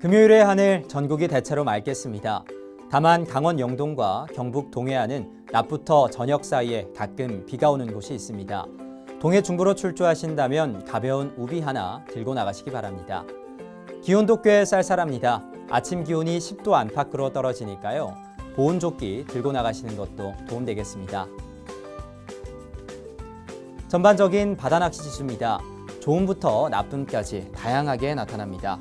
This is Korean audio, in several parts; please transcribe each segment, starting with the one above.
금요일의 하늘 전국이 대체로 맑겠습니다. 다만 강원 영동과 경북 동해안은 낮부터 저녁 사이에 가끔 비가 오는 곳이 있습니다. 동해 중부로 출조하신다면 가벼운 우비 하나 들고 나가시기 바랍니다. 기온도 꽤 쌀쌀합니다. 아침 기온이 10도 안팎으로 떨어지니까요. 보온 조끼 들고 나가시는 것도 도움되겠습니다. 전반적인 바다 낚시 지수입니다. 좋음부터 나쁨까지 다양하게 나타납니다.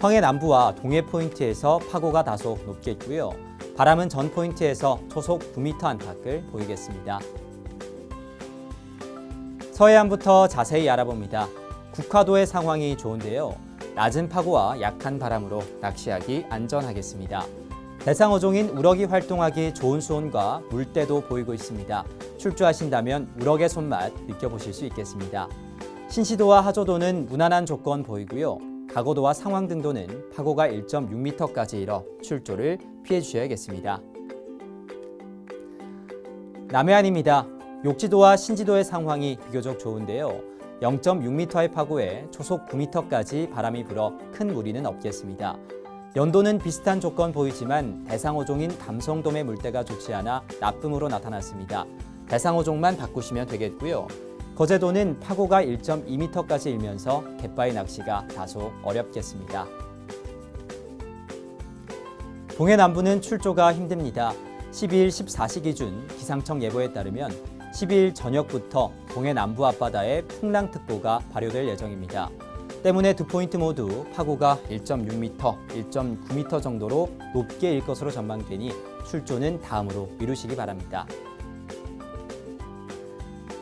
황해 남부와 동해 포인트에서 파고가 다소 높게 있고요. 바람은 전 포인트에서 초속 9m 안팎을 보이겠습니다. 서해안부터 자세히 알아봅니다. 국화도의 상황이 좋은데요. 낮은 파고와 약한 바람으로 낚시하기 안전하겠습니다. 대상 어종인 우럭이 활동하기 좋은 수온과 물때도 보이고 있습니다. 출조하신다면 우럭의 손맛 느껴보실 수 있겠습니다. 신시도와 하조도는 무난한 조건 보이고요. 가고도와 상황 등도는 파고가 1.6m까지 일어 출조를 피해 주셔야겠습니다. 남해안입니다. 욕지도와 신지도의 상황이 비교적 좋은데요. 0.6m의 파고에 초속 9m까지 바람이 불어 큰 무리는 없겠습니다. 연도는 비슷한 조건 보이지만 대상어종인 감성돔의 물때가 좋지 않아 나쁨으로 나타났습니다. 대상어종만 바꾸시면 되겠고요. 거제도는 파고가 1.2m까지 일면서 갯바위 낚시가 다소 어렵겠습니다. 동해 남부는 출조가 힘듭니다. 12일 14시 기준 기상청 예보에 따르면 12일 저녁부터 동해 남부 앞바다에 풍랑특보가 발효될 예정입니다. 때문에 두 포인트 모두 파고가 1.6m, 1.9m 정도로 높게 일 것으로 전망되니 출조는 다음으로 미루시기 바랍니다.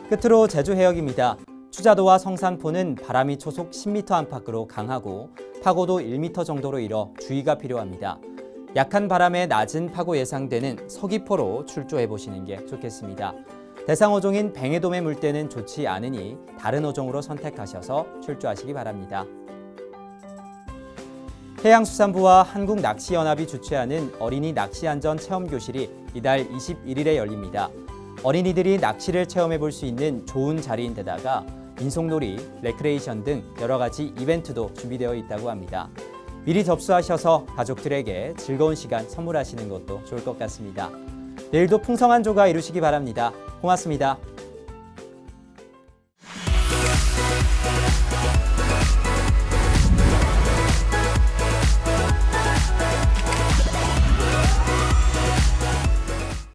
끝으로 제주 해역입니다. 추자도와 성산포는 바람이 초속 10m 안팎으로 강하고 파고도 1m 정도로 일어 주의가 필요합니다. 약한 바람에 낮은 파고 예상되는 서귀포로 출조해 보시는 게 좋겠습니다. 대상 어종인 뱅에돔의 물때는 좋지 않으니 다른 어종으로 선택하셔서 출조하시기 바랍니다. 해양수산부와 한국낚시연합이 주최하는 어린이 낚시안전 체험교실이 이달 21일에 열립니다. 어린이들이 낚시를 체험해 볼 수 있는 좋은 자리인데다가 민속놀이, 레크레이션 등 여러 가지 이벤트도 준비되어 있다고 합니다. 미리 접수하셔서 가족들에게 즐거운 시간 선물하시는 것도 좋을 것 같습니다. 내일도 풍성한 조가 이루시기 바랍니다. 고맙습니다.